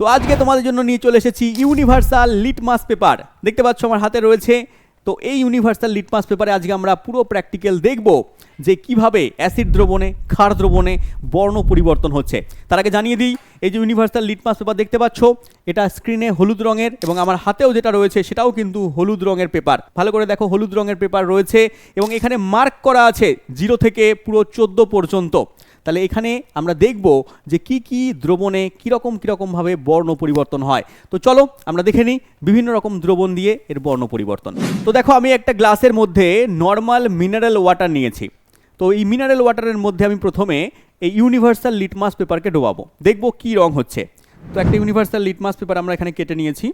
তো আজকে তোমাদের জন্য নিয়ে চলে এসেছি ইউনিভার্সাল লিটমাস পেপার দেখতে পাচ্ছ আমার হাতে রয়েছে। তো এই ইউনিভার্সাল লিটমাস পেপারে আজকে আমরা পুরো প্র্যাকটিক্যাল দেখব যে কীভাবে অ্যাসিড দ্রবণে, ক্ষার দ্রবণে বর্ণ পরিবর্তন হচ্ছে। তার আগে জানিয়ে দিই, এই যে ইউনিভার্সাল লিটমাস পেপার দেখতে পাচ্ছ, এটা স্ক্রিনে হলুদ রঙের এবং আমার হাতেও যেটা রয়েছে সেটাও কিন্তু হলুদ রঙের পেপার ভালো করে দেখো, হলুদ রঙের পেপার রয়েছে এবং এখানে মার্ক করা আছে জিরো থেকে পুরো চোদ্দ পর্যন্ত। তাহলে এখানে আমরা দেখব যে কি কি দ্রবণে কীরকম কীরকমভাবে বর্ণ পরিবর্তন হয়। তো চলো আমরা দেখে নিই বিভিন্ন রকম দ্রবণ দিয়ে এর বর্ণ পরিবর্তন। তো দেখো, আমি একটা গ্লাসের মধ্যে নর্মাল মিনারেল ওয়াটার নিয়েছি। তো এই মিনারেল ওয়াটারের মধ্যে আমি প্রথমে এই ইউনিভার্সাল লিটমাস পেপারকে ডোবাবো। দেখব কি রং হচ্ছে। তো একটা ইউনিভার্সাল লিটমাস পেপার আমরা এখানে কেটে নিয়েছি।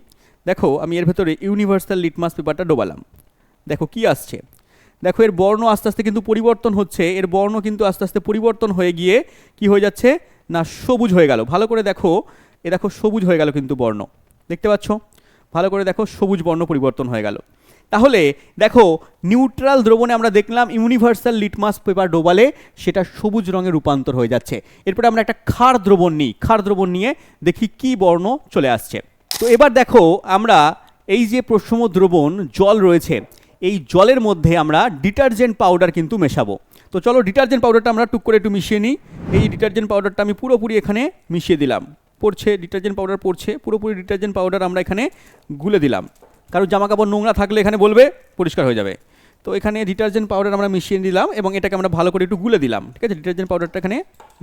দেখো, আমি এর ভেতরে ইউনিভার্সাল লিটমাস পেপারটা ডোবালাম। দেখো কি আসছে। দেখো, এর বর্ণ আস্তে আস্তে কিন্তু পরিবর্তন হচ্ছে। এর বর্ণ কিন্তু আস্তে আস্তে পরিবর্তন হয়ে গিয়ে কি হয়ে যাচ্ছে? না, সবুজ হয়ে গেল। ভালো করে দেখো, এ দেখো, সবুজ হয়ে গেল কিন্তু বর্ণ। দেখতে পাচ্ছ? ভালো করে দেখো, সবুজ বর্ণ পরিবর্তন হয়ে গেল। তাহলে দেখো, নিউট্রাল দ্রবণে আমরা দেখলাম ইউনিভার্সাল লিটমাস পেপার ডোবালে সেটা সবুজ রঙে রূপান্তর হয়ে যাচ্ছে। এরপরে আমরা একটা ক্ষার দ্রবণ নিই। ক্ষার দ্রবণ নিয়ে দেখি কি বর্ণ চলে আসছে। তো এবার দেখো, আমরা এই যে প্রসম দ্রবণ জল রয়েছে এই জলের মধ্যে আমরা ডিটারজেন্ট পাউডার কিন্তু মেশাবো। তো চলো ডিটারজেন্ট পাউডারটা আমরা টুক করে একটু মিশিয়ে নিই। এই ডিটারজেন্ট পাউডারটা আমি পুরোপুরি এখানে মিশিয়ে দিলাম। পড়ছে, ডিটারজেন্ট পাউডার পড়ছে, পুরোপুরি ডিটারজেন্ট পাউডার আমরা এখানে গুলে দিলাম। কারও জামা কাপড় নোংরা থাকলে এখানে বলবে, পরিষ্কার হয়ে যাবে। তো এখানে ডিটারজেন্ট পাউডার আমরা মিশিয়ে দিলাম এবং এটাকে আমরা ভালো করে একটু গুলে দিলাম, ঠিক আছে? ডিটারজেন্ট পাউডারটা এখানে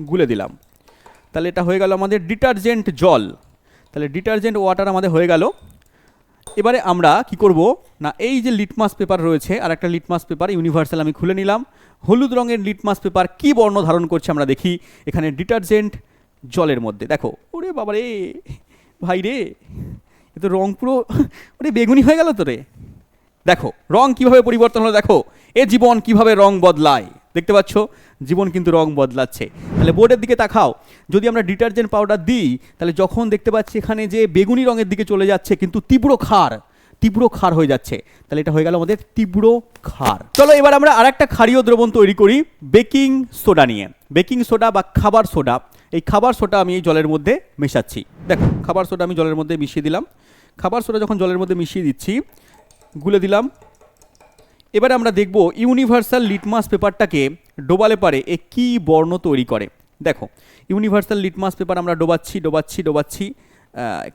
গুলে দিলাম। তাহলে এটা হয়ে গেল আমাদের ডিটারজেন্ট জল। তাহলে ডিটারজেন্ট ওয়াটার আমাদের হয়ে গেল। এবারে আমরা কি করব? না, এই যে লিটমাস পেপার রয়েছে আর একটা লিটমাস পেপার ইউনিভার্সাল আমি খুলে নিলাম। হলুদ রঙের লিটমাস পেপার কি বর্ণ ধারণ করছে আমরা দেখি এখানে ডিটারজেন্ট জলের মধ্যে। দেখো, ওরে বাবা রে ভাই রে, এ তো রং পুরো, ওরে বেগুনি হয়ে গেল তো রে। দেখো, রং কীভাবে পরিবর্তন হলো দেখো, এ জীবন কীভাবে রং বদলায়? দেখতে পাচ্ছ, জীবন কিন্তু রং বদলাচ্ছে। তাহলে বোর্ডের দিকে তাকাও। যদি আমরা ডিটারজেন্ট পাউডার দিই, তাহলে যখন দেখতে পাচ্ছি এখানে যে বেগুনি রঙের দিকে চলে যাচ্ছে, কিন্তু তীব্র ক্ষার তীব্র ক্ষার হয়ে যাচ্ছে। তাহলে এটা হয়ে গেল আমাদের তীব্র ক্ষার। চলো এবার আমরা আরেকটা ক্ষারীয় দ্রবণ তৈরি করি, বেকিং সোডা নিয়ে। বেকিং সোডা বা খাবার সোডা। এই খাবার সোডা আমি এই জলের মধ্যে মেশাচ্ছি। দেখো, খাবার সোডা আমি জলের মধ্যে মিশিয়ে দিলাম। খাবার সোডা যখন জলের মধ্যে মিশিয়ে দিচ্ছি, গুলে দিলাম এবারে আমরা দেখব ইউনিভার্সাল লিটমাস পেপারটাকে ডোবালে পারে এ কী বর্ণ তৈরি করে। দেখো, ইউনিভার্সাল লিটমাস পেপার আমরা ডোবাচ্ছি ডোবাচ্ছি ডোবাচ্ছি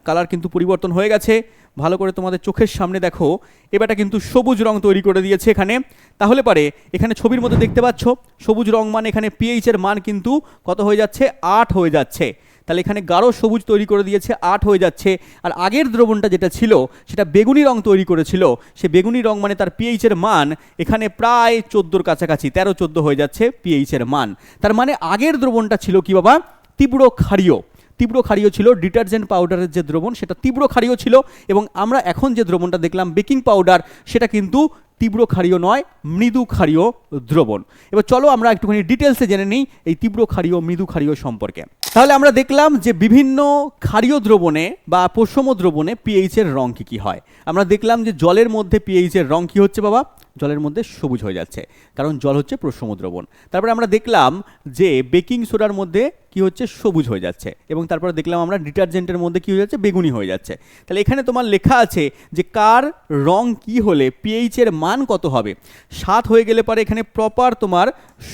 কালার কিন্তু পরিবর্তন হয়ে গেছে। ভালো করে তোমাদের চোখের সামনে দেখো, এবারটা কিন্তু সবুজ রং তৈরি করে দিয়েছে এখানে। তাহলে পারে, এখানে ছবির মধ্যে দেখতে পাচ্ছ, সবুজ রং মানে এখানে পিএইচের মান কিন্তু কত হয়ে যাচ্ছে? আট হয়ে যাচ্ছে। তাহলে এখানে গাঢ় সবুজ তৈরি করে দিয়েছে, আট হয়ে যাচ্ছে। আর আগের দ্রবণটা যেটা ছিল, সেটা বেগুনি রং তৈরি করেছিল। সে বেগুনি রং মানে তার পিএইচ এর মান এখানে প্রায় চোদ্দোর কাছাকাছি, তেরো চোদ্দ হয়ে যাচ্ছে পিএইচ এর মান। তার মানে আগের দ্রবণটা ছিল কি বাবা? তীব্র ক্ষারীয়। তীব্র ক্ষারীয় ছিল, ডিটারজেন্ট পাউডারের যে দ্রবণ, সেটা তীব্র ক্ষারীয় ছিল এবং আমরা এখন যে দ্রবণটা দেখলাম, বেকিং পাউডার, সেটা কিন্তু তীব্র ক্ষারীয় নয়, মৃদু ক্ষারীয় দ্রবণ। এবার চলো আমরা একটুখানি ডিটেলসে জেনে নিই এই তীব্র ক্ষারীয়, মৃদু ক্ষারীয় সম্পর্কে। তাহলে আমরা দেখলাম যে বিভিন্ন ক্ষারীয় দ্রবণে বা পোষম দ্রবণে পিএইচ এর রং কী কী হয়। আমরা দেখলাম যে জলের মধ্যে পিএইচ এর রং কী হচ্ছে বাবা? জলের মধ্যে সবুজ হয়ে যাচ্ছে, কারণ জল হচ্ছে প্রসম দ্রবণ। তারপরে আমরা দেখলাম যে বেকিং সোডার মধ্যে কি হচ্ছে? সবুজ হয়ে যাচ্ছে। এবং তারপরে দেখলাম আমরা ডিটারজেন্টের মধ্যে কি হয়ে যাচ্ছে? বেগুনি হয়ে যাচ্ছে। তাহলে এখানে তোমার লেখা আছে যে কার রং কি হলে পিএইচ এর মান কত হবে? সাত হয়ে গেলে পরে এখানে প্রপার তোমার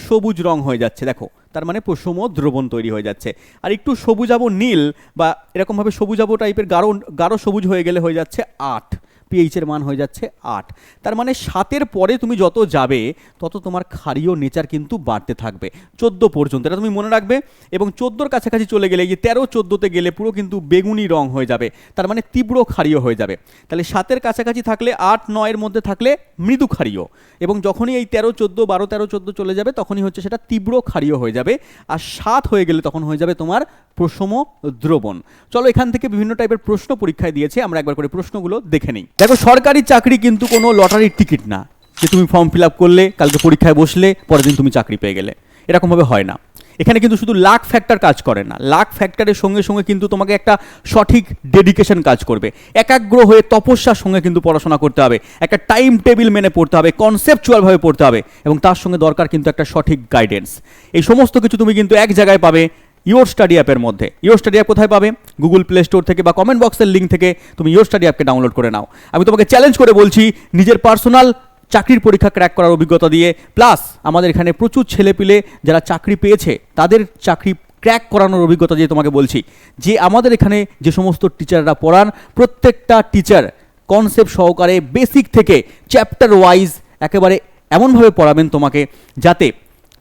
সবুজ রং হয়ে যাচ্ছে। দেখো, তার মানে প্রসম দ্রবণ তৈরি হয়ে যাচ্ছে। আর একটু সবুজাবো নীল বা এরকমভাবে সবুজাবো টাইপের গাঢ় গাঢ় সবুজ হয়ে গেলে হয়ে যাচ্ছে আট। পিএইচের মান হয়ে যাচ্ছে আট। তার মানে সাতের পরে তুমি যত যাবে, তত তোমার ক্ষারীয় নেচার কিন্তু বাড়তে থাকবে। চোদ্দ পর্যন্ত, এটা তুমি মনে রাখবে। এবং চোদ্দোর কাছাকাছি চলে গেলে, এই যে তেরো চোদ্দোতে গেলে পুরো কিন্তু বেগুনি রং হয়ে যাবে। তার মানে তীব্র ক্ষারীয় হয়ে যাবে। তাহলে সাতের কাছাকাছি থাকলে আট, নয়ের মধ্যে থাকলে মৃদু ক্ষারীয়। এবং যখনই এই তেরো, চোদ্দ, বারো, তেরো, চোদ্দ চলে যাবে, তখনই হচ্ছে সেটা তীব্র ক্ষারীয় হয়ে যাবে। আর সাত হয়ে গেলে তখন হয়ে যাবে তোমার প্রসম দ্রবণ চলো এখান থেকে বিভিন্ন টাইপের প্রশ্ন পরীক্ষায় দিয়েছে, আমরা একবার করে প্রশ্নগুলো দেখে নিই। দেখো, সরকারি চাকরি কিন্তু কোনো লটারির টিকিট না, যে তুমি ফর্ম ফিল আপ করলে, কালকে পরীক্ষায় বসলে, পরের দিন তুমি চাকরি পেয়ে গেলে। এরকমভাবে হয় না। এখানে কিন্তু শুধু লাক ফ্যাক্টর কাজ করে না। লাক ফ্যাক্টরের সঙ্গে সঙ্গে কিন্তু তোমাকে একটা সঠিক ডেডিকেশন কাজ করবে। একাগ্র হয়ে তপস্যার সঙ্গে কিন্তু পড়াশোনা করতে হবে। একটা টাইম টেবিল মেনে পড়তে হবে কনসেপচুয়ালভাবে পড়তে হবে এবং তার সঙ্গে দরকার কিন্তু একটা সঠিক গাইডেন্স এই সমস্ত কিছু তুমি কিন্তু এক জায়গায় পাবে ইওর স্টাডি অ্যাপের মধ্যে। ইওর স্টাডি অ্যাপ কোথায় পাবে? গুগল প্লে স্টোর থেকে বা কমেন্ট বক্সের লিঙ্ক থেকে তুমি ইওর স্টাডি অ্যাপকে ডাউনলোড করে নাও। আমি তোমাকে চ্যালেঞ্জ করে বলছি, নিজের পার্সোনাল চাকরির পরীক্ষা ক্র্যাক করার অভিজ্ঞতা দিয়ে। প্লাস আমাদের এখানে প্রচুর ছেলেপিলে যারা চাকরি পেয়েছে, তাদের চাকরি ক্র্যাক করানোর অভিজ্ঞতা দিয়ে তোমাকে বলছি। যে আমাদের এখানে যে সমস্ত টিচাররা পড়ান, প্রত্যেকটা টিচার কনসেপ্ট সহকারে বেসিক থেকে চ্যাপ্টার ওয়াইজ একেবারে এমনভাবে পড়াবেন তোমাকে, যাতে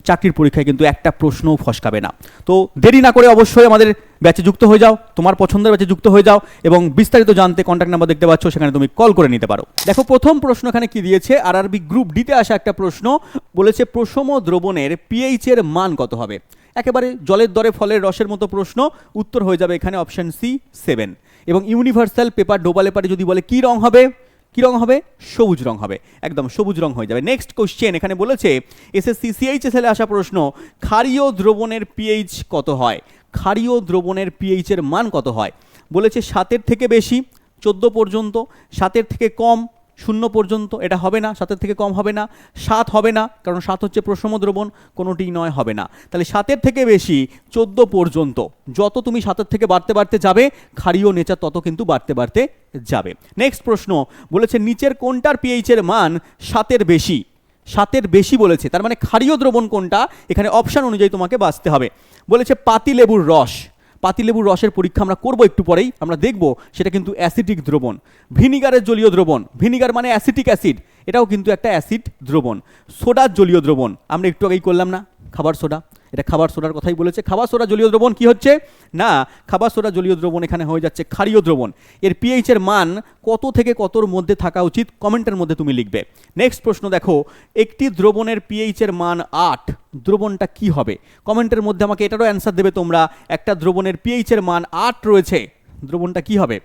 চাকরির পরীক্ষায় কিন্তু একটা প্রশ্নও ফসকাবে না। তো দেরি না করে অবশ্যই আমাদের ব্যাচে যুক্ত হয়ে যাও, তোমার পছন্দের ব্যাচে যুক্ত হয়ে যাও এবং বিস্তারিত জানতে কন্ট্যাক্ট নাম্বার দেখতে পাচ্ছ, সেখানে তুমি কল করে নিতে পারো। দেখো, প্রথম প্রশ্ন এখানে কি দিয়েছে? আর আরবি গ্রুপ ডিতে আসা একটা প্রশ্ন, বলেছে প্রসম দ্রবণের পিএইচ এর মান কত হবে? একেবারে জলের দরে ফলের রসের মতো প্রশ্ন, উত্তর হয়ে যাবে এখানে অপশন সি সেভেন এবং ইউনিভার্সাল পেপার ডোবালে পারে যদি বলে কি রং হবে? কি রং হবে? সবুজ রং হবে। একদম সবুজ রং হয়ে যাবে। নেক্সট কোশ্চেন এখানে বলেছে এসএসসি সিএইচএস এলে আসা প্রশ্ন, ক্ষারীয় দ্রবণের পিএইচ কত হয়? ক্ষারীয় দ্রবণের পিএইচের মান কত হয়? বলেছে সাতের থেকে বেশি, চোদ্দ পর্যন্ত, সাতের থেকে কম শূন্য পর্যন্ত এটা হবে না, সাতের থেকে কম হবে না, সাত হবে না, কারণ সাত হচ্ছে প্রসম দ্রবণ কোনোটি নয় হবে না। তাহলে সাতের থেকে বেশি, চোদ্দ পর্যন্ত, যত তুমি সাতের থেকে বাড়তে বাড়তে যাবে ক্ষারীয় নেচার তত কিন্তু বাড়তে বাড়তে যাবে। নেক্সট প্রশ্ন, বলেছে নিচের কোনটার পিএইচের মান সাতের বেশি? সাতের বেশি বলেছে, তার মানে ক্ষারীয় দ্রবণ কোনটা? এখানে অপশান অনুযায়ী তোমাকে বাঁচতে হবে। বলেছে পাতিলেবুর রস। পাতিলেবুর রসের পরীক্ষা আমরা করব একটু পরেই। আমরা দেখব সেটা কিন্তু অ্যাসিডিক দ্রবণ। ভিনিগারের জলীয় দ্রবণ। ভিনিগার মানে অ্যাসিটিক অ্যাসিড। এটাও কিন্তু একটা অ্যাসিড দ্রবণ। সোডার জলীয় দ্রবণ। আমরা একটু আগেই করলাম না? খাবার সোডা। এটা খাবার সোডার কথাই বলেছে। খাবার সোডা জলীয় দ্রবণ কি হচ্ছে? না, খাবার সোডা জলীয় দ্রবণ এখানে হয়ে যাচ্ছে ক্ষারীয় দ্রবণ। এর পিএইচ এর মান কত থেকে কতর মধ্যে থাকা উচিত? কমেন্টের মধ্যে তুমি লিখবে। নেক্সট প্রশ্ন দেখো। একটি দ্রবণের পিএইচ এর মান আট। দ্রবণটা কি হবে? কমেন্টের মধ্যে আমাকে এটারও অ্যান্সার দেবে তোমরা। একটা দ্রবণের পিএইচের মান আট রয়েছে। দ্রবণটা কি হবে?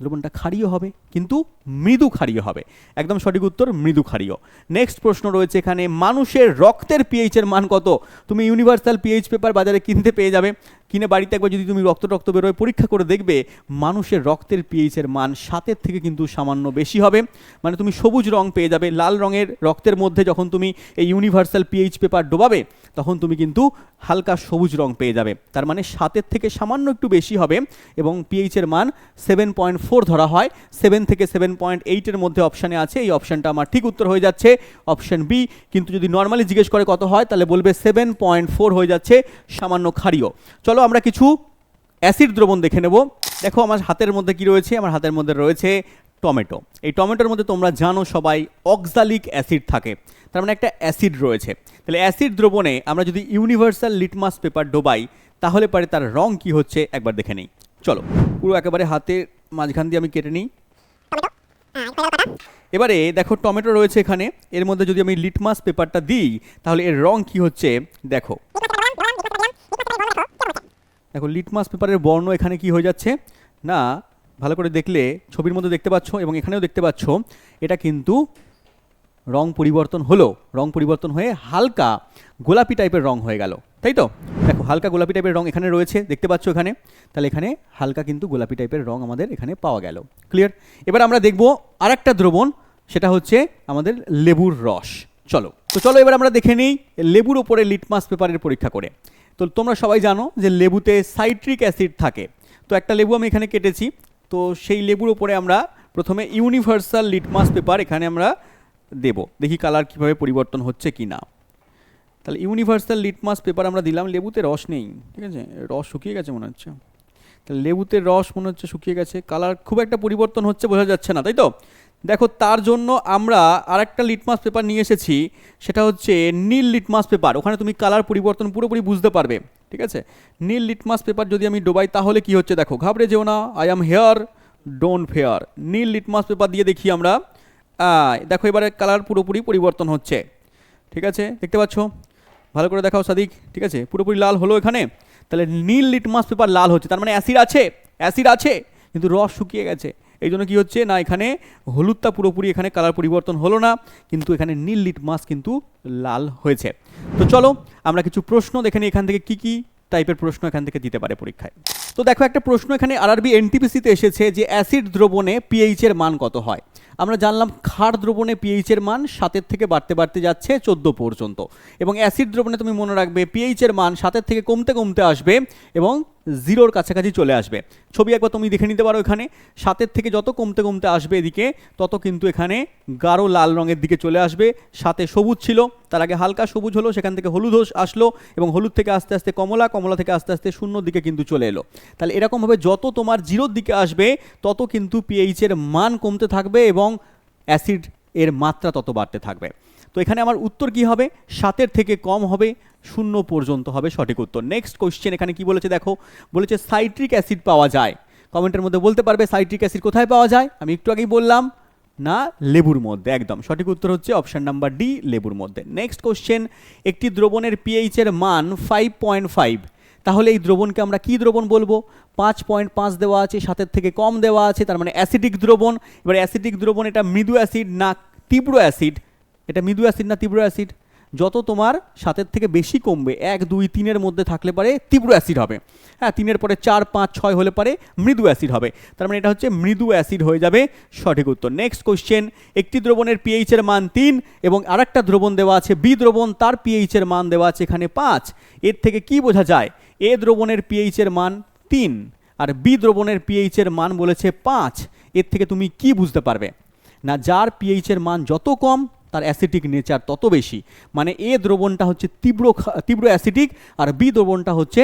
দ্রবণটা ক্ষারীয় হবে, কিন্তু মৃদু ক্ষারীয় হবে। একদম সঠিক উত্তর, মৃদু ক্ষারীয়। নেক্সট প্রশ্ন রয়েছে এখানে, মানুষের রক্তের পিএইচের মান কত? তুমি ইউনিভার্সাল পিএইচ পেপার বাজারে কিনতে পেয়ে যাবে। কিনে বাড়িতে একবার যদি তুমি রক্ত রক্ত বেরোয়, পরীক্ষা করে দেখবে মানুষের রক্তের পিএইচের মান সাতের থেকে কিন্তু সামান্য বেশি হবে। মানে তুমি সবুজ রং পেয়ে যাবে, লাল রঙের রক্তের মধ্যে যখন তুমি এই ইউনিভার্সাল পিএইচ পেপার ডোবাবে, তখন তুমি কিন্তু হালকা সবুজ রং পেয়ে যাবে। তার মানে সাতের থেকে সামান্য একটু বেশি হবে এবং পিএইচের মান সেভেন পয়েন্ট ফোর ধরা হয়। সেভেন থেকে সেভেন পয়েন্ট এইটের মধ্যে অপশানে আছে, এই অপশানটা আমার ঠিক উত্তর হয়ে যাচ্ছে। অপশান বি কিন্তু যদি নর্মালি জিজ্ঞেস করে কত হয়, তাহলে বলবে সেভেন পয়েন্ট ফোর হয়ে যাচ্ছে সামান্য ক্ষারীয়। চলো আমরা কিছু অ্যাসিড দ্রবণ দেখে নেব। দেখো, আমার হাতের মধ্যে কি রয়েছে? আমার হাতের মধ্যে রয়েছে টমেটো। এই টমেটোর মধ্যে তোমরা জানো সবাই অক্সালিক অ্যাসিড থাকে। তার মানে একটা অ্যাসিড রয়েছে। তাহলে অ্যাসিড দ্রবণে আমরা যদি ইউনিভার্সাল লিটমাস পেপার ডোবাই, তাহলে পারে তার রং কি হচ্ছে একবার দেখে নেই। চলো, পুরো একেবারে হাতে মাঝখান দিয়ে আমি কেটে নিই। এবারে দেখো, টমেটো রয়েছে এখানে। এর মধ্যে যদি আমি লিটমাস পেপারটা দিই, তাহলে এর রং কি হচ্ছে? দেখো। দেখো লিটমাস পেপারের বর্ণ এখানে কি হয়ে যাচ্ছে? না, ভালো করে দেখলে ছবির মধ্যে দেখতে পাচ্ছ এবং এখানেও দেখতে পাচ্ছ, এটা কিন্তু রং পরিবর্তন হলো। রং পরিবর্তন হয়ে হালকা গোলাপি টাইপের রং হয়ে গেল, তাই তো? দেখো, হালকা গোলাপি টাইপের রং এখানে রয়েছে, দেখতে পাচ্ছ এখানে? তাহলে এখানে হালকা কিন্তু গোলাপি টাইপের রং আমাদের এখানে পাওয়া গেল ক্লিয়ার এবার আমরা দেখব আরেকটা দ্রবণ, সেটা হচ্ছে আমাদের লেবুর রস, চলো। তো চলো, এবার আমরা দেখে নিই লেবুর ওপরে লিটমাস পেপারের পরীক্ষা করে। তো তোমরা সবাই জানো যে লেবুতে সাইট্রিক অ্যাসিড থাকে। তো একটা লেবু আমি এখানে কেটেছি। তো সেই লেবুর ওপরে আমরা প্রথমে ইউনিভার্সাল লিটমাস পেপার এখানে আমরা দেব। দেখি কালার কীভাবে পরিবর্তন হচ্ছে কি না তাহলে ইউনিভার্সাল লিটমাস পেপার আমরা দিলাম, লেবুতে রস নেই। ঠিক আছে? রস শুকিয়ে গেছে মনে হচ্ছে। তাহলে লেবুতে রস মনে হচ্ছে শুকিয়ে গেছে। কালার খুব একটা পরিবর্তন হচ্ছে বোঝা যাচ্ছে না, তাই তো? দেখো, তার জন্য আমরা আরেকটা লিটমাস পেপার নিয়ে এসেছি, সেটা হচ্ছে নীল লিটমাস পেপার ওখানে তুমি কালার পরিবর্তন পুরোপুরি বুঝতে পারবে, ঠিক আছে? নীল লিটমাস পেপার যদি আমি ডোবাই, তাহলে কি হচ্ছে দেখো, ঘাবড়ে যেও না I am here don't fear Neil litmus paper দিয়ে দেখি আমরা দেখো এবারে কালার পুরোপুরি পরিবর্তন হচ্ছে, ঠিক আছে? দেখতে পাচ্ছ? ভালো করে দেখাও সাদিক, ঠিক আছে? পুরোপুরি লাল হলো এখানে, তাহলে নীল লিটমাস পেপার লাল হচ্ছে, তার মানে অ্যাসিড আছে অ্যাসিড আছে, কিন্তু রস শুকিয়ে গেছে। এই জন্য কী হচ্ছে? না, এখানে হলুদটা পুরোপুরি এখানে কালার পরিবর্তন হলো না, কিন্তু এখানে নীল লিটমাস কিন্তু লাল হয়েছে। তো চলো, আমরা কিছু প্রশ্ন দেখে নিই এখান থেকে কি কি টাইপের প্রশ্ন এখান থেকে দিতে পারে পরীক্ষায়। তো দেখো, একটা প্রশ্ন এখানে আরআরবি এনটিপিসিতে এসেছে যে অ্যাসিড দ্রবণে পিএইচ এর মান কত হয়? আমরা জানলাম ক্ষার দ্রবণে পিএইচের মান সাতের থেকে বাড়তে বাড়তে যাচ্ছে চোদ্দ পর্যন্ত। এবং অ্যাসিড দ্রবণে তুমি মনে রাখবে পিএইচের মান সাতের থেকে কমতে কমতে আসবে এবং জিরোর কাছাকাছি চলে আসবে। ছবি একবার তুমি দেখে নিতে পারো এখানে। সাতের থেকে যত কমতে কমতে আসবে এদিকে, তত কিন্তু এখানে গাঢ় লাল রঙের দিকে চলে আসবে। সাথে সবুজ ছিল, তার আগে হালকা সবুজ হলো, সেখান থেকে হলুদ আসলো এবং হলুদ থেকে আস্তে আস্তে কমলা কমলা থেকে আস্তে আস্তে শূন্য দিকে কিন্তু চলে এলো। তাহলে এরকমভাবে যত তোমার জিরোর দিকে আসবে, তত কিন্তু পিএইচের মান কমতে থাকবে এবং অ্যাসিড এর মাত্রা তত বাড়তে থাকবে। তো এখানে আমার উত্তর কি হবে? সাতের থেকে কম হবে, শূন্য পর্যন্ত হবে সঠিক উত্তর। নেক্সট কোশ্চেন এখানে কি বলেছে দেখো? বলেছে সাইট্রিক অ্যাসিড পাওয়া যায়। কমেন্টের মধ্যে বলতে পারবে সাইট্রিক অ্যাসিড কোথায় পাওয়া যায়? আমি একটু আগেই বললাম, না, লেবুর মধ্যে, একদম। সঠিক উত্তর হচ্ছে অপশন নাম্বার ডি লেবুর মধ্যে। নেক্সট কোশ্চেন একটি দ্রবণের পিএইচ এর মান ফাইভ পয়েন্ট ফাইভ তাহলে এই দ্রবণকে আমরা কি দ্রবণ বলব? পাঁচ পয়েন্ট পাঁচ দেওয়া আছে, সাতের থেকে কম দেওয়া আছে, তার মানে অ্যাসিডিক দ্রবণ। এবার অ্যাসিডিক দ্রবণ এটা মৃদু অ্যাসিড না তীব্র অ্যাসিড এটা মৃদু অ্যাসিড না তীব্র অ্যাসিড? যত তোমার সাতের থেকে বেশি কমবে, এক, দুই, তিনের মধ্যে থাকলে পারে তীব্র অ্যাসিড হবে। হ্যাঁ তিনের পরে চার, পাঁচ, ছয় হলে পারে মৃদু অ্যাসিড হবে। তার মানে এটা হচ্ছে মৃদু অ্যাসিড হয়ে যাবে সঠিক উত্তর। নেক্সট কোশ্চেন একটি দ্রবণের পিএইচ এর মান তিন এবং আরেকটা দ্রবণ দেওয়া আছে বি দ্রবণ, তার পিএইচ এর মান দেওয়া আছে এখানে পাঁচ। এর থেকে কি বোঝা যায়? এ দ্রবণের পিএইচ এর মান তিন আর বি দ্রবণের পিএইচ এর মান বলেছে পাঁচ। এর থেকে তুমি কি বুঝতে পারবে? না, যার পিএইচ এর মান যত কম তার অ্যাসিটিক নেচার তত বেশি। মানে এ দ্রবণটা হচ্ছে তীব্র তীব্র অ্যাসিটিক আর বি দ্রবণটা হচ্ছে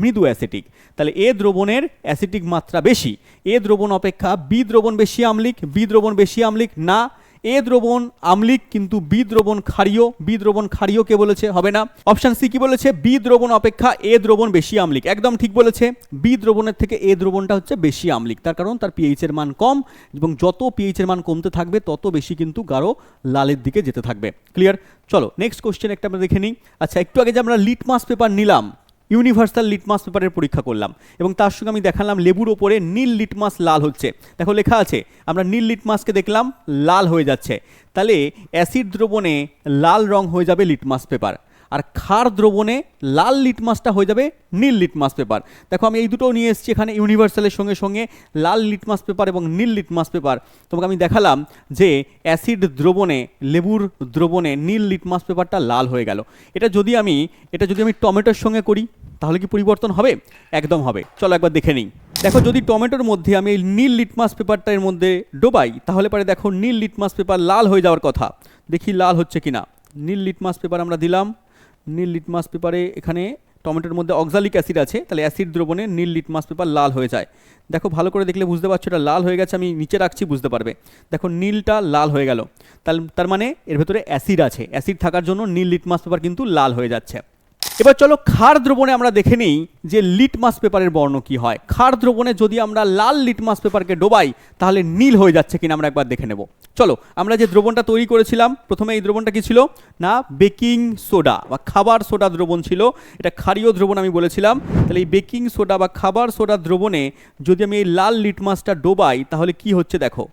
মৃদু অ্যাসিটিক তাহলে এ দ্রবণের অ্যাসিটিক মাত্রা বেশি। এ দ্রবণ অপেক্ষা বি দ্রবণ বেশি আমলিক, বি দ্রবণ বেশি আমলিক, না এ দ্রবণ আম্লিক কিন্তু বি দ্রবণ ক্ষারীয়, বি দ্রবণ ক্ষারীয় কে বলেছে, হবে না। অপশান সি কি বলেছে? বি দ্রবণ অপেক্ষা এ দ্রবণ বেশি আম্লিক। একদম ঠিক বলেছে। বি দ্রবণের থেকে এ দ্রবণটা হচ্ছে বেশি আম্লিক। তার কারণ তার পিএইচ এর মান কম এবং যত পিএইচ এর মান কমতে থাকবে, তত বেশি কিন্তু গাঢ় লালের দিকে যেতে থাকবে। ক্লিয়ার চলো নেক্সট কোশ্চেন একটা আমরা দেখে নিই। আচ্ছা একটু আগে যে আমরা লিটমাস পেপার নিলাম ইউনিভার্সাল লিটমাস পেপারের পরীক্ষা করলাম এবং তার সঙ্গে আমি দেখালাম লেবুর ওপরে নীল লিটমাস লাল হচ্ছে। দেখো লেখা আছে, আমরা নীল লিটমাসকে দেখলাম, লাল হয়ে যাচ্ছে। তাহলে অ্যাসিড দ্রবণে লাল রং হয়ে যাবে লিটমাস পেপার। আর ক্ষার দ্রবণে লাল লিটমাসটা হয়ে যাবে নীল লিটমাস পেপার। দেখো, আমি এই দুটোও নিয়ে এসেছি এখানে ইউনিভার্সালের সঙ্গে সঙ্গে, লাল লিটমাস পেপার এবং নীল লিটমাস পেপার। তোমাকে আমি দেখালাম যে অ্যাসিড দ্রবণে, লেবুর দ্রবণে নীল লিটমাস পেপারটা লাল হয়ে গেল। এটা যদি আমি, এটা যদি আমি টমেটোর সঙ্গে করি, তাহলে কি পরিবর্তন হবে? একদম হবে। চলো একবার দেখে নিই। দেখো, যদি টমেটোর মধ্যে আমি এই নীল লিটমাস পেপারটা এর মধ্যে ডোবাই, তাহলে পরে দেখো নীল লিটমাস পেপার লাল হয়ে যাওয়ার কথা। দেখি লাল হচ্ছে কিনা। নীল লিটমাস পেপার আমরা দিলাম। নীল লিটমাস পেপারে এখানে টমেটোর মধ্যে অক্সালিক অ্যাসিড আছে, তাহলে অ্যাসিড দ্রবণে নীল লিটমাস পেপার লাল হয়ে যায়। দেখো, ভালো করে দেখলে বুঝতে পারছ, এটা লাল হয়ে গেছে, আমি নিচে রাখছি, বুঝতে পারবে। দেখো, নীলটা লাল হয়ে গেল। তার মানে এর ভেতরে অ্যাসিড আছে। অ্যাসিড থাকার জন্য নীল লিটমাস পেপার কিন্তু লাল হয়ে যাচ্ছে। এবার চলো ক্ষার দ্রবণে আমরা দেখে নিই যে লিটমাস পেপারের বর্ণ কি হয়। ক্ষার দ্রবণে যদি আমরা লাল লিটমাস পেপারকে ডোবাই, তাহলে নীল হয়ে যাচ্ছে কিনা আমরা একবার দেখে নেব। চলো, আমরা যে দ্রবণটা তৈরি করেছিলাম, প্রথমে এই দ্রবণটা কি ছিল? না, বেকিং সোডা বা খাবার সোডা দ্রবণ ছিল। এটা ক্ষারীয় দ্রবণ আমি বলেছিলাম। তাহলে এই বেকিং সোডা বা খাবার সোডা দ্রবণে যদি আমি এই লাল লিটমাসটা ডোবাই, তাহলে কি হচ্ছে দেখো?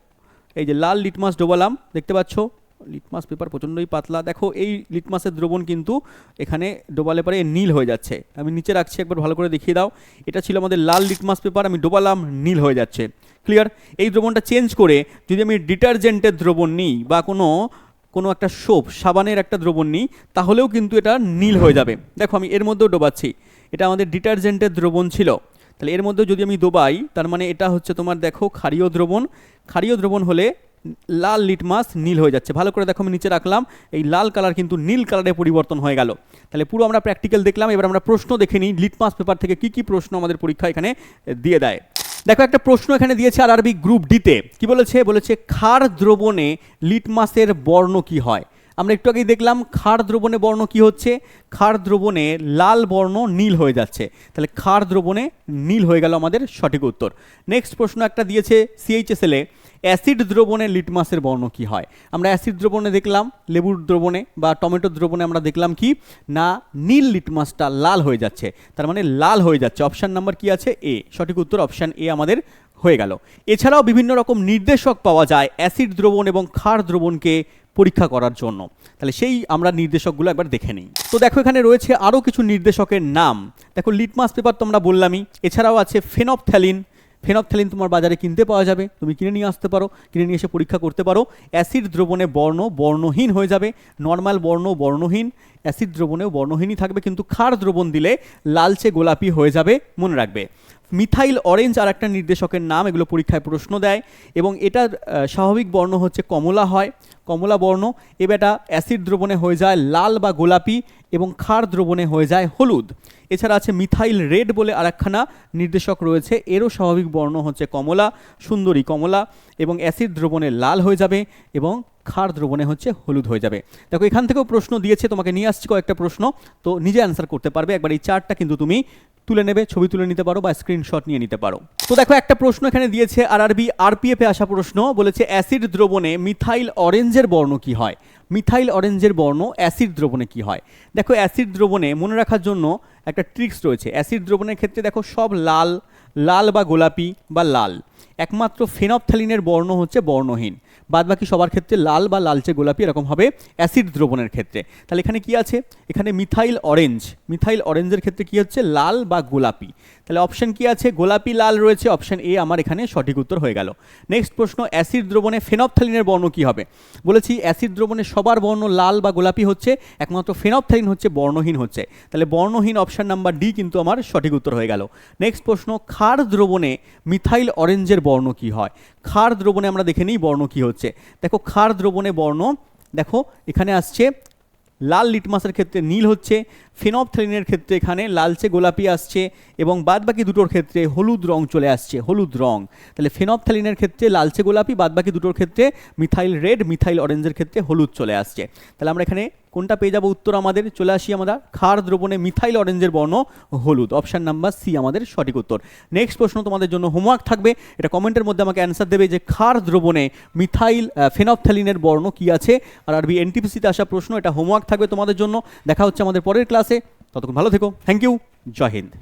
এই যে লাল লিটমাস ডোবালাম, দেখতে পাচ্ছো? লিটমাস পেপার প্রচণ্ডই পাতলা। দেখো, এই লিটমাসের দ্রবণ কিন্তু এখানে ডোবালে পরে নীল হয়ে যাচ্ছে। আমি নিচে রাখছি, একবার ভালো করে দেখিয়ে দাও। এটা ছিল আমাদের লাল লিটমাস পেপার, আমি ডোবালাম, নীল হয়ে যাচ্ছে। ক্লিয়ার এই দ্রবণটা চেঞ্জ করে যদি আমি ডিটারজেন্টের দ্রবণ নিই বা কোনো কোনো একটা সোপ, সাবানের একটা দ্রবণ নিই, তাহলেও কিন্তু এটা নীল হয়ে যাবে। দেখো, আমি এর মধ্যেও ডোবাচ্ছি। এটা আমাদের ডিটারজেন্টের দ্রবণ ছিল। তাহলে এর মধ্যে যদি আমি ডোবাই, তার মানে এটা হচ্ছে তোমার, দেখো, ক্ষারীয় দ্রবণ। ক্ষারীয় দ্রবণ হলে লাল লিটমাস নীল হয়ে যাচ্ছে। ভালো করে দেখো আমি নিচে রাখলাম। এই লাল কালার কিন্তু নীল কালারে পরিবর্তন হয়ে গেল। তাহলে পুরো আমরা প্র্যাকটিক্যাল দেখলাম। এবার আমরা প্রশ্ন দেখে নিই লিটমাস পেপার থেকে কি কি প্রশ্ন আমাদের পরীক্ষা এখানে দিয়ে দেয়। দেখো একটা প্রশ্ন এখানে দিয়েছে আর আরবি গ্রুপ ডিতে কি বলেছে? বলেছে ক্ষার দ্রবণে লিটমাসের বর্ণ কি হয়? আমরা একটু আগেই দেখলাম ক্ষার দ্রবণে বর্ণ কি হচ্ছে? ক্ষার দ্রবণে লাল বর্ণ নীল হয়ে যাচ্ছে। তাহলে ক্ষার দ্রবণে নীল হয়ে গেল আমাদের সঠিক উত্তর। নেক্সট প্রশ্ন একটা দিয়েছে সিএইচএসএলে অ্যাসিড দ্রবণে লিটমাসের বর্ণ কি হয়? আমরা অ্যাসিড দ্রবণে দেখলাম, লেবুর দ্রবণে বা টমেটো দ্রবণে আমরা দেখলাম কি? না, নীল লিটমাসটা লাল হয়ে যাচ্ছে। তার মানে লাল হয়ে যাচ্ছে। অপশান নাম্বার কি আছে? এ। সঠিক উত্তর অপশান এ আমাদের হয়ে গেল। এছাড়াও বিভিন্ন রকম নির্দেশক পাওয়া যায় অ্যাসিড দ্রবণ এবং ক্ষার দ্রবণকে পরীক্ষা করার জন্য। তাহলে সেই আমরা নির্দেশকগুলো একবার দেখে নিই। তো দেখো এখানে রয়েছে আরও কিছু নির্দেশকের নাম। দেখো লিটমাস পেপার তো আমরা বললামই। এছাড়াও আছে ফেনপথ্যালিন ফেনপথ্যালিন তোমার বাজারে কিনতে পাওয়া যাবে। তুমি কিনে নিয়ে আসতে পারো, কিনে নিয়ে এসে পরীক্ষা করতে পারো। অ্যাসিড দ্রবণে বর্ণ, বর্ণহীন হয়ে যাবে। নর্মাল বর্ণ, বর্ণহীন। অ্যাসিড দ্রবণেও বর্ণহীনই থাকবে, কিন্তু ক্ষার দ্রবণ দিলে লালচে গোলাপি হয়ে যাবে, মনে রাখবে। মিথাইল অরেঞ্জ আর একটা নির্দেশকের নাম, এগুলো পরীক্ষায় প্রশ্ন দেয় এবং এটার স্বাভাবিক বর্ণ হচ্ছে কমলা হয়। কমলা বর্ণ এবার এটা অ্যাসিড দ্রবণে হয়ে যায় লাল বা গোলাপি এবং ক্ষার দ্রবণে হয়ে যায় হলুদ। এছাড়া আছে মিথাইল রেড বলে আরেকখানা নির্দেশক রয়েছে, এরও স্বাভাবিক বর্ণ হচ্ছে কমলা, সুন্দরী কমলা এবং অ্যাসিড দ্রবণে লাল হয়ে যাবে এবং ক্ষার দ্রবণে হচ্ছে হলুদ হয়ে যাবে। দেখো, এখান থেকেও প্রশ্ন দিয়েছে, তোমাকে নিয়ে আসছি কয়েকটা প্রশ্ন। তো নিজে অ্যান্সার করতে পারবে। একবার এই চার্টটা কিন্তু তুমি তুলে নেবে, ছবি তুলে নিতে পারো বা স্ক্রিনশট নিয়ে নিতে পারো। তো দেখো, একটা প্রশ্ন এখানে দিয়েছে আর আরবি আরপিএফ আসা প্রশ্ন, বলেছে অ্যাসিড দ্রবণে মিথাইল অরেঞ্জের বর্ণ কি হয়? মিথাইল অরেঞ্জের বর্ণ অ্যাসিড দ্রবণে কি হয়? দেখো অ্যাসিড দ্রবণে মনে রাখার জন্য একটা ট্রিক্স রয়েছে। অ্যাসিড দ্রবণের ক্ষেত্রে দেখো, সব লাল লাল বা গোলাপি বা লাল। একমাত্র ফেনপথ্যালিনের বর্ণ হচ্ছে বর্ণহীন। বাদ বাকি সবার ক্ষেত্রে লাল বা লালচে গোলাপি এরকম হবে, অ্যাসিড দ্রবণের ক্ষেত্রে। তাহলে এখানে কি আছে? এখানে মিথাইল অরেঞ্জ। মিথাইল অরেঞ্জের ক্ষেত্রে কি হচ্ছে? লাল বা গোলাপি। তাহলে অপশন কি আছে? গোলাপি লাল রয়েছে, অপশন এ আমার এখানে সঠিক উত্তর হয়ে গেল। নেক্সট প্রশ্ন, অ্যাসিড দ্রবণে ফেনপথ্যালিনের বর্ণ কি হবে? বলেছি, অ্যাসিড দ্রবণে সবার বর্ণ লাল বা গোলাপি হচ্ছে, একমাত্র ফেনপথ্যালিন হচ্ছে, বর্ণহীন হচ্ছে। তাহলে বর্ণহীন অপশন নাম্বার ডি কিন্তু আমার সঠিক উত্তর হয়ে গেল। নেক্সট প্রশ্ন, ক্ষার দ্রবণে মিথাইল অরেঞ্জের বর্ণ কি হয়? ক্ষার দ্রবণে আমরা দেখে নিই বর্ণ কি হচ্ছে। দেখো ক্ষার দ্রবণে বর্ণ, দেখো, এখানে আসছে, লাল লিটমাসের ক্ষেত্রে নীল হচ্ছে ফেনপথ্যালিনের ক্ষেত্রে এখানে লালচে গোলাপি আসছে, এবং বাদবাকি দুটোর ক্ষেত্রে হলুদ রং চলে আসছে, হলুদ রং। তাহলে ফেনপথ্যালিনের ক্ষেত্রে লালচে গোলাপি, বাদবাকি দুটোর ক্ষেত্রে মিথাইল রেড, মিথাইল অরেঞ্জের ক্ষেত্রে হলুদ চলে আসছে। তাহলে আমরা এখানে কোনটা পেয়ে যাব? উত্তর আমাদের, চলে আসি আমরা ক্ষার দ্রবণে মিথাইল অরেঞ্জের বর্ণ, হলুদ। অপশান নাম্বার সি আমাদের সঠিক উত্তর। নেক্সট প্রশ্ন তোমাদের জন্য হোমওয়ার্ক থাকবে। এটা কমেন্টের মধ্যে আমাকে অ্যান্সার দেবে যে ক্ষার দ্রবণে মিথাইল ফেনপথ্যালিনের বর্ণ কি আছে? আর আরবি এনটিপিসিতে আসা প্রশ্ন, এটা হোমওয়ার্ক থাকবে তোমাদের জন্য। দেখা হচ্ছে আমাদের পরের ক্লাসে ততক্ষণ ভালো থেকো। থ্যাংক ইউ জয় হিন্দ।